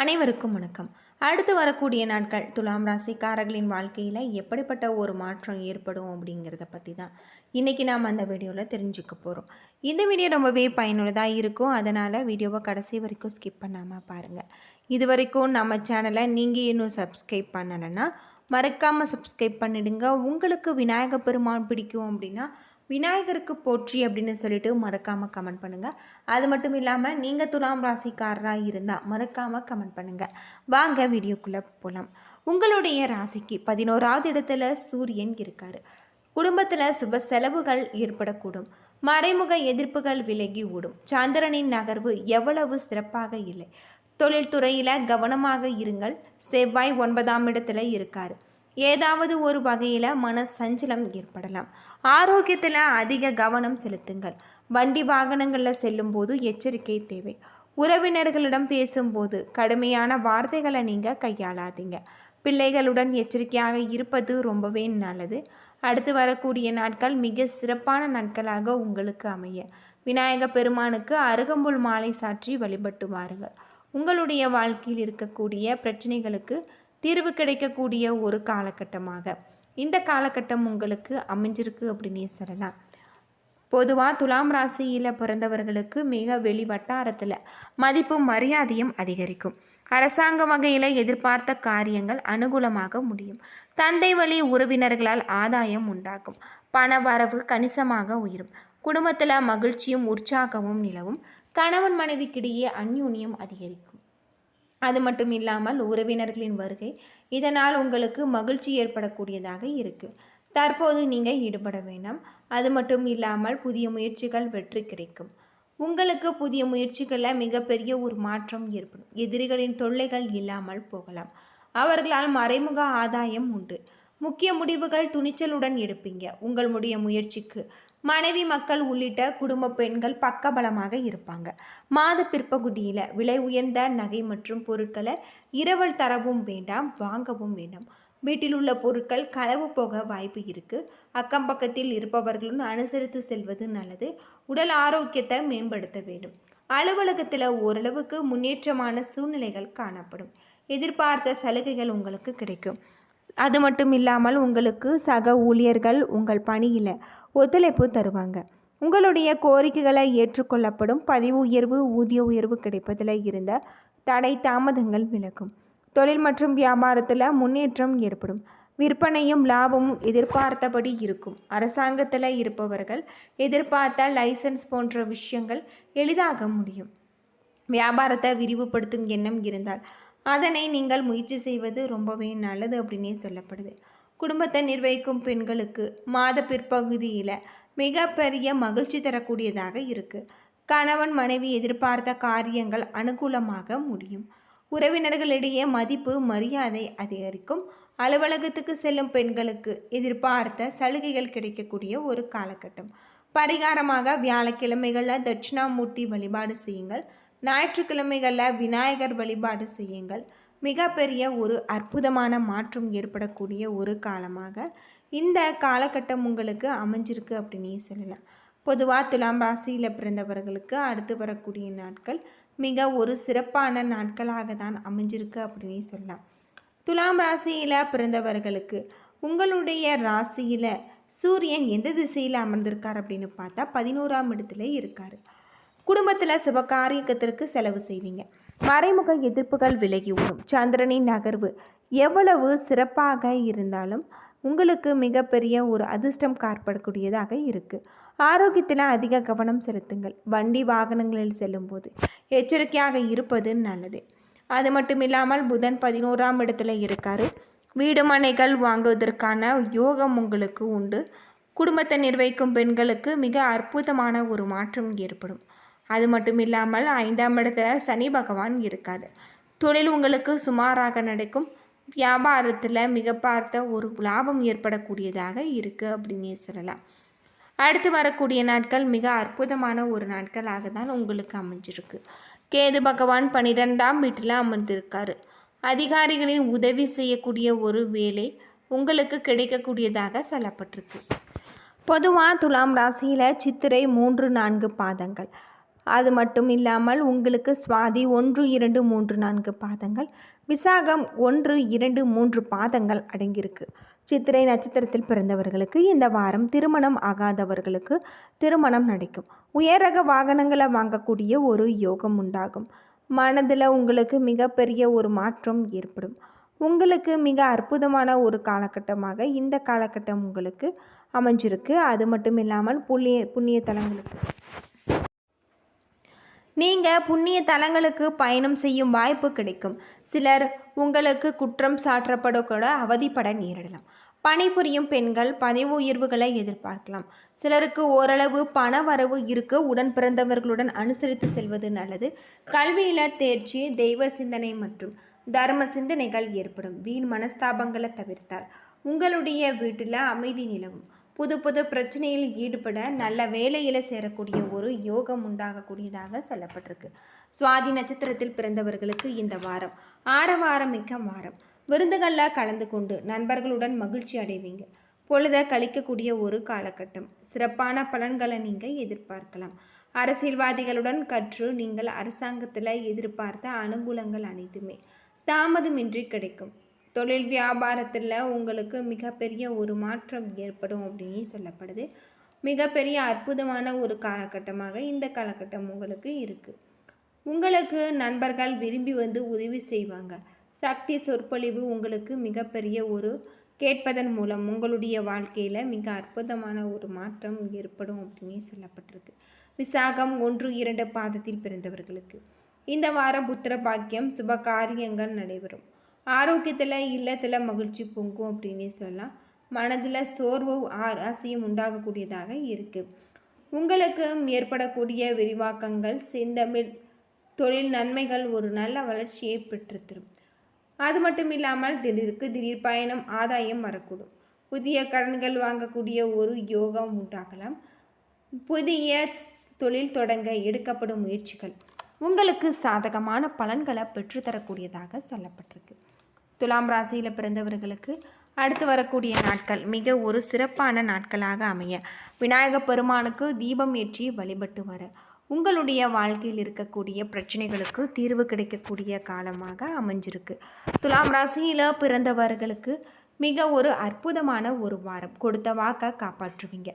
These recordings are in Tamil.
அனைவருக்கும் வணக்கம். அடுத்து வரக்கூடிய நாட்கள் துலாம் ராசிக்காரர்களின் வாழ்க்கையில் எப்படிப்பட்ட ஒரு மாற்றம் ஏற்படும் அப்படிங்கிறத பற்றி தான் இன்றைக்கி நாம் அந்த வீடியோவில் தெரிஞ்சுக்க போகிறோம் இந்த வீடியோ ரொம்பவே பயனுள்ளதாக இருக்கும். அதனால் வீடியோவை கடைசி வரைக்கும் ஸ்கிப் பண்ணாமல் பாருங்கள் இது வரைக்கும் நம்ம சேனலை நீங்கள் இன்னும் சப்ஸ்கிரைப் பண்ணலைன்னா மறக்காமல் சப்ஸ்கிரைப் பண்ணிடுங்க. உங்களுக்கு விநாயகப் பெருமான் பிடிக்கும் அப்படின்னா விநாயகருக்கு போற்றி அப்படின்னு சொல்லிட்டு மறக்காமல் கமெண்ட் பண்ணுங்கள் அது மட்டும் இல்லாமல் நீங்கள் துலாம் ராசிக்காரராக இருந்தால் மறக்காமல் கமெண்ட் பண்ணுங்கள் வாங்க வீடியோக்குள்ளே போகலாம் உங்களுடைய ராசிக்கு பதினோராவது இடத்துல சூரியன் இருக்கார். குடும்பத்தில் சுப செலவுகள் ஏற்படக்கூடும். மறைமுக எதிர்ப்புகள் விலகி ஓடும். சந்திரனின் நகர்வு எவ்வளவு சிறப்பாக இல்லை. தொழில்துறையில் கவனமாக இருங்கள். செவ்வாய் ஒன்பதாம் இடத்துல இருக்காரு. ஏதாவது ஒரு வகையில் மன சஞ்சலம் ஏற்படலாம். ஆரோக்கியத்தில் அதிக கவனம் செலுத்துங்கள். வண்டி வாகனங்களில் செல்லும்போது எச்சரிக்கை தேவை. உறவினர்களிடம் பேசும்போது கடுமையான வார்த்தைகளை நீங்கள் கையாளாதீங்க. பிள்ளைகளுடன் எச்சரிக்கையாக இருப்பது ரொம்பவே நல்லது. அடுத்து வரக்கூடிய நாட்கள் மிக சிறப்பான நாட்களாக உங்களுக்கு அமைய. விநாயக பெருமானுக்கு அருகம்புல் மாலை சாற்றி வழிபட்டு வாருங்கள். உங்களுடைய வாழ்க்கையில் இருக்கக்கூடிய பிரச்சனைகளுக்கு தீர்வு கிடைக்கக்கூடிய ஒரு காலகட்டமாக. இந்த காலகட்டம் உங்களுக்கு அமைஞ்சிருக்கு அப்படின்னே சொல்லலாம். பொதுவாக துலாம் ராசியில் பிறந்தவர்களுக்கு மிக வெளி வட்டாரத்தில் மதிப்பும் மரியாதையும் அதிகரிக்கும். அரசாங்க வகையில் எதிர்பார்த்த காரியங்கள் அனுகூலமாக முடியும். தந்தை வழி உறவினர்களால் ஆதாயம் உண்டாகும். பண வரவு கணிசமாக உயரும். குடும்பத்தில் மகிழ்ச்சியும் உற்சாகமும் நிலவும். கணவன் மனைவிக்கிடையே அந்யூன்யம் அதிகரிக்கும். அது மட்டும் இல்லாமல் உறவினர்களின் வருகை இதனால் உங்களுக்கு மகிழ்ச்சி ஏற்படக்கூடியதாக இருக்குது தற்போது நீங்கள் ஈடுபட வேண்டாம். அது மட்டும் இல்லாமல் புதிய முயற்சிகள் வெற்றி கிடைக்கும். உங்களுக்கு புதிய முயற்சிகளில் மிகப்பெரிய ஒரு மாற்றம் ஏற்படும். எதிரிகளின் தொல்லைகள் இல்லாமல் போகலாம். அவர்களால் மறைமுக ஆதாயம் உண்டு. முக்கிய முடிவுகள் துணிச்சலுடன் எடுப்பீங்க. உங்களுடைய முயற்சிக்கு மனைவி மக்கள் உள்ளிட்ட குடும்ப பெண்கள் பக்கபலமாக இருப்பாங்க. மாத பிற்பகுதியில் விலை உயர்ந்த நகை மற்றும் பொருட்களை இரவல் தரவும் வேண்டாம் வாங்கவும் வேண்டாம். வீட்டில் உள்ள பொருட்கள் களவு போக வாய்ப்பு இருக்குது அக்கம் பக்கத்தில் இருப்பவர்களும் அனுசரித்து செல்வது நல்லது. உடல் ஆரோக்கியத்தை மேம்படுத்த வேண்டும். அலுவலகத்தில் ஓரளவுக்கு முன்னேற்றமான சூழ்நிலைகள் காணப்படும். எதிர்பார்த்த சலுகைகள் உங்களுக்கு கிடைக்கும். அது மட்டும் இல்லாமல் உங்களுக்கு சக ஊழியர்கள் உங்கள் பணியில் ஒத்துழைப்பு தருவாங்க. உங்களுடைய கோரிக்கைகளை ஏற்றுக்கொள்ளப்படும் பதிவு உயர்வு ஊதிய உயர்வு கிடைப்பதில் இருந்த தடை தாமதங்கள் விலகும். தொழில் மற்றும் வியாபாரத்தில் முன்னேற்றம் ஏற்படும். விற்பனையும் லாபமும் எதிர்பார்த்தபடி இருக்கும். அரசாங்கத்தில் இருப்பவர்கள் எதிர்பார்த்த லைசன்ஸ் போன்ற விஷயங்கள் எளிதாக முடியும். வியாபாரத்தை விரிவுபடுத்தும் எண்ணம் இருந்தால் அதனை நீங்கள் முயற்சி செய்வது ரொம்பவே நல்லது அப்படின்னே சொல்லப்படுது. குடும்பத்தை நிர்வகிக்கும் பெண்களுக்கு மாத பிற்பகுதியில் மிகப்பெரிய மகிழ்ச்சி தரக்கூடியதாக இருக்குது கணவன் மனைவி எதிர்பார்த்த காரியங்கள் அனுகூலமாக முடியும். உறவினர்களிடையே மதிப்பு மரியாதை அதிகரிக்கும். அலுவலகத்துக்கு செல்லும் பெண்களுக்கு எதிர்பார்த்த சலுகைகள் கிடைக்கக்கூடிய ஒரு காலகட்டம். பரிகாரமாக வியாழக்கிழமைகளில் தட்சிணாமூர்த்தி வழிபாடு செய்யுங்கள். ஞாயிற்றுக்கிழமைகளில் விநாயகர் வழிபாடு செய்யுங்கள். மிகப்பெரிய ஒரு அற்புதமான மாற்றம் ஏற்படக்கூடிய ஒரு காலமாக இந்த காலகட்டம் உங்களுக்கு அமைஞ்சிருக்கு அப்படின்னே சொல்லலாம். பொதுவாக துலாம் ராசியில் பிறந்தவர்களுக்கு அடுத்து வரக்கூடிய நாட்கள் மிக ஒரு சிறப்பான நாட்களாக தான் அமைஞ்சிருக்கு அப்படின்னே சொல்லலாம். துலாம் ராசியில் பிறந்தவர்களுக்கு உங்களுடைய ராசியில் சூரியன் எந்த திசையில் அமர்ந்திருக்கார் அப்படின்னு பார்த்தா பதினோராம் இடத்துல இருக்கார். குடும்பத்தில் சுபகாரியத்திற்கு செலவு செய்வீங்க. மறைமுக எதிர்ப்புகள் விலகி வரும் சந்திரனின் நகர்வு எவ்வளவு சிறப்பாக இருந்தாலும் உங்களுக்கு மிகப்பெரிய ஒரு அதிர்ஷ்டம் காற்படக்கூடியதாக இருக்குது ஆரோக்கியத்தில் அதிக கவனம் செலுத்துங்கள். வண்டி வாகனங்களில் செல்லும்போது எச்சரிக்கையாக இருப்பது நல்லது. அது மட்டும் இல்லாமல் புதன் பதினோராம் இடத்துல இருக்காரு. வீடு மனைகள் வாங்குவதற்கான யோகம் உங்களுக்கு உண்டு. குடும்பத்தை நிர்வகிக்கும் பெண்களுக்கு மிக அற்புதமான ஒரு மாற்றம் ஏற்படும். அது மட்டும் இல்லாமல் ஐந்தாம் இடத்துல சனி பகவான் இருக்கார். தொழில் உங்களுக்கு சுமாராக நடக்கும். வியாபாரத்தில் மிக பார்த்த ஒரு லாபம் ஏற்படக்கூடியதாக இருக்குது அப்படின்னே சொல்லலாம். அடுத்து வரக்கூடிய நாட்கள் மிக அற்புதமான ஒரு நாட்களாக தான் உங்களுக்கு அமைஞ்சிருக்கு. கேது பகவான் பன்னிரெண்டாம் வீட்டில் அமர்ந்திருக்காரு. அதிகாரிகளின் உதவி செய்யக்கூடிய ஒரு வேலை உங்களுக்கு கிடைக்கக்கூடியதாக சொல்லப்பட்டிருக்கு. பொதுவாக துலாம் ராசியில் சித்திரை மூன்று நான்கு பாதங்கள். அது மட்டும் இல்லாமல் உங்களுக்கு சுவாதி ஒன்று இரண்டு மூன்று நான்கு பாதங்கள் விசாகம் ஒன்று இரண்டு மூன்று பாதங்கள் அடங்கியிருக்கு. சித்திரை நட்சத்திரத்தில் பிறந்தவர்களுக்கு இந்த வாரம் திருமணம் ஆகாதவர்களுக்கு திருமணம் நடக்கும். உயரக வாகனங்களை வாங்கக்கூடிய ஒரு யோகம் உண்டாகும். மனதில் உங்களுக்கு மிகப்பெரிய ஒரு மாற்றம் ஏற்படும். உங்களுக்கு மிக அற்புதமான ஒரு காலகட்டமாக இந்த காலகட்டம் உங்களுக்கு அமைஞ்சிருக்கு. அது மட்டும் இல்லாமல் புண்ணிய புண்ணிய தலங்களுக்கு நீங்கள் புண்ணிய தலங்களுக்கு பயணம் செய்யும் வாய்ப்பு கிடைக்கும். சிலர் உங்களுக்கு குற்றம் சாற்றப்பட கூட அவதிப்பட நேரிடலாம். பணிபுரியும் பெண்கள் பதவி உயர்வுகளை எதிர்பார்க்கலாம். சிலருக்கு ஓரளவு பண வரவு இருக்க. உடன் பிறந்தவர்களுடன் அனுசரித்து செல்வது நல்லது. கல்வியில் தேர்ச்சி தெய்வ சிந்தனை மற்றும் தர்ம சிந்தனைகள் ஏற்படும். வீண் மனஸ்தாபங்களை தவிர்த்தால் உங்களுடைய வீட்டில் அமைதி நிலவும். புது புது பிரச்சனையில் ஈடுபட நல்ல வேலையில் சேரக்கூடிய ஒரு யோகம் உண்டாகக்கூடியதாக சொல்லப்பட்டிருக்கு. சுவாதி நட்சத்திரத்தில் பிறந்தவர்களுக்கு இந்த வாரம் ஆரவாரம் மிக்க வாரம். விருந்துகளில் கலந்து கொண்டு நண்பர்களுடன் மகிழ்ச்சி அடைவீங்க. பொழுத கழிக்கக்கூடிய ஒரு காலகட்டம். சிறப்பான பலன்களை நீங்கள் எதிர்பார்க்கலாம். அரசியல்வாதிகளுடன் கற்று நீங்கள் அரசாங்கத்தில் எதிர்பார்த்த அனுகூலங்கள் அனைத்துமே தாமதமின்றி கிடைக்கும். தொழில் வியாபாரத்தில் உங்களுக்கு மிகப்பெரிய ஒரு மாற்றம் ஏற்படும் அப்படின்னு சொல்லப்படுது. மிகப்பெரிய அற்புதமான ஒரு காலகட்டமாக இந்த காலகட்டம் உங்களுக்கு இருக்குது உங்களுக்கு நண்பர்கள் விரும்பி வந்து உதவி செய்வாங்க. சக்தி சொற்பொழிவு உங்களுக்கு மிகப்பெரிய ஒரு கேட்பதன் மூலம் உங்களுடைய வாழ்க்கையில் மிக அற்புதமான ஒரு மாற்றம் ஏற்படும் அப்படின்னு சொல்லப்பட்டிருக்கு. விசாகம் ஒன்று இரண்டு பாதத்தில் பிறந்தவர்களுக்கு. இந்த வாரம் புத்திர பாக்கியம் சுப காரியங்கள் நடைபெறும். ஆரோக்கியத்தில் இல்லத்தில் மகிழ்ச்சி பொங்கும் அப்படின்னு சொல்லலாம். மனதில் சோர்வு ஆசையும் உண்டாகக்கூடியதாக இருக்குது உங்களுக்கு ஏற்படக்கூடிய விரிவாக்கங்கள் சிந்தமிழ் தொழில் நன்மைகள் ஒரு நல்ல வளர்ச்சியை பெற்றுத்தரும். அது மட்டும் இல்லாமல் திடீருக்கு திடீர் பயணம் ஆதாயம் வரக்கூடும். புதிய கடன்கள் வாங்கக்கூடிய ஒரு யோகம் உண்டாகலாம். புதிய தொழில் தொடங்க எடுக்கப்படும் முயற்சிகள் உங்களுக்கு சாதகமான பலன்களை பெற்றுத்தரக்கூடியதாக சொல்லப்பட்டிருக்கு. துலாம் ராசியில் பிறந்தவர்களுக்கு அடுத்து வரக்கூடிய நாட்கள் மிக ஒரு சிறப்பான நாட்களாக அமைய. விநாயக பெருமானுக்கு தீபம் ஏற்றி வழிபட்டு வர. உங்களுடைய வாழ்க்கையில் இருக்கக்கூடிய பிரச்சனைகளுக்கு தீர்வு கிடைக்கக்கூடிய காலமாக அமைஞ்சிருக்கு. துலாம் ராசியில் பிறந்தவர்களுக்கு மிக ஒரு அற்புதமான ஒரு வாரம். கொடுத்த வாக்கை காப்பாற்றுவீங்க.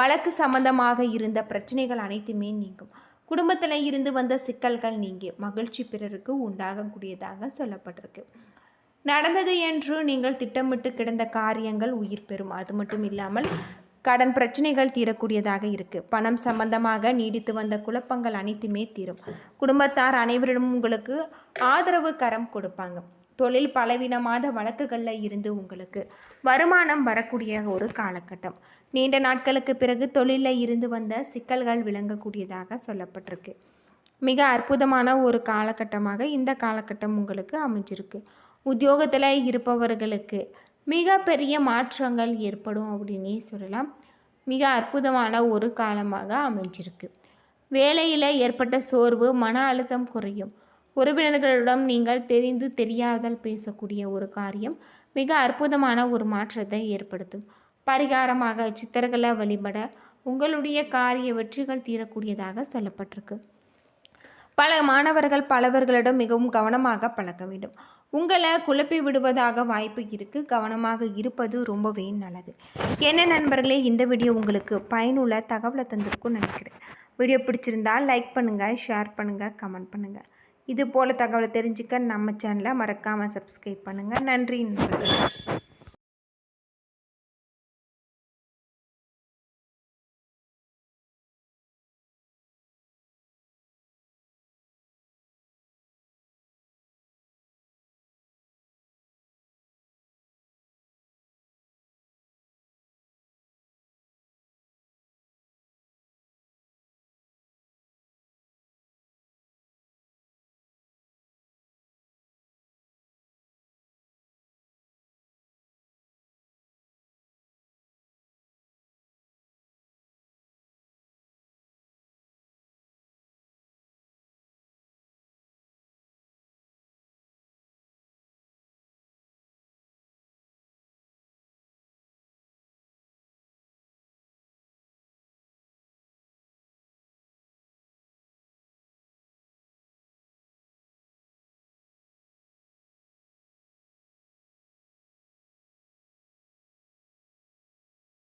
வழக்கு சம்பந்தமாக இருந்த பிரச்சனைகள் அனைத்துமே நீங்கும். குடும்பத்தில் இருந்து வந்த சிக்கல்கள் நீங்கி மகிழ்ச்சி பிறருக்கு உண்டாகக்கூடியதாக சொல்லப்பட்டிருக்கு. நடந்தது என்று நீங்கள் திட்டமிட்டு கிடந்த காரியங்கள் உயிர் பெறும். அது மட்டும் இல்லாமல் கடன் பிரச்சனைகள் தீரக்கூடியதாக இருக்கு. பணம் சம்பந்தமாக நீடித்து வந்த குழப்பங்கள் அனைத்துமே தீரும். குடும்பத்தார் அனைவரிடம் உங்களுக்கு ஆதரவு கரம் கொடுப்பாங்க. தொழில் பலவீனமாத வழக்குகளில் இருந்து உங்களுக்கு வருமானம் வரக்கூடிய ஒரு காலகட்டம். நீண்ட நாட்களுக்கு பிறகு தொழிலில் இருந்து வந்த சிக்கல்கள் விளங்கக்கூடியதாக சொல்லப்பட்டிருக்கு. மிக அற்புதமான ஒரு காலகட்டமாக இந்த காலகட்டம் உங்களுக்கு அமைஞ்சிருக்கு. உத்தியோகத்தில் இருப்பவர்களுக்கு மிக பெரிய மாற்றங்கள் ஏற்படும் அப்படின்னே சொல்லலாம். மிக அற்புதமான ஒரு காலமாக அமைஞ்சிருக்கு. வேலையில் ஏற்பட்ட சோர்வு மன அழுத்தம் குறையும். உறவினர்களிடம் நீங்கள் தெரிந்து தெரியாதல் பேசக்கூடிய ஒரு காரியம் மிக அற்புதமான ஒரு மாற்றத்தை ஏற்படுத்தும். பரிகாரமாக சித்தர்களை வழிபட உங்களுடைய காரிய வெற்றிகள் தீரக்கூடியதாக சொல்லப்பட்டிருக்கு. பல மாணவர்கள் பலவர்களிடம் மிகவும் கவனமாக பழக்க வேண்டும். உங்களை குழப்பி விடுவதாக வாய்ப்பு இருக்குது கவனமாக இருப்பது ரொம்பவே நல்லது. என்ன நண்பர்களே இந்த வீடியோ உங்களுக்கு பயனுள்ள தகவலை தந்திருக்கும்னு நினைக்கிறேன். வீடியோ பிடிச்சிருந்தால் லைக் பண்ணுங்கள் ஷேர் பண்ணுங்கள் கமெண்ட் பண்ணுங்கள் இது போல் தகவலை தெரிஞ்சுக்க நம்ம சேனலை மறக்காமல் சப்ஸ்கிரைப் பண்ணுங்கள் நன்றி நண்பர்களே.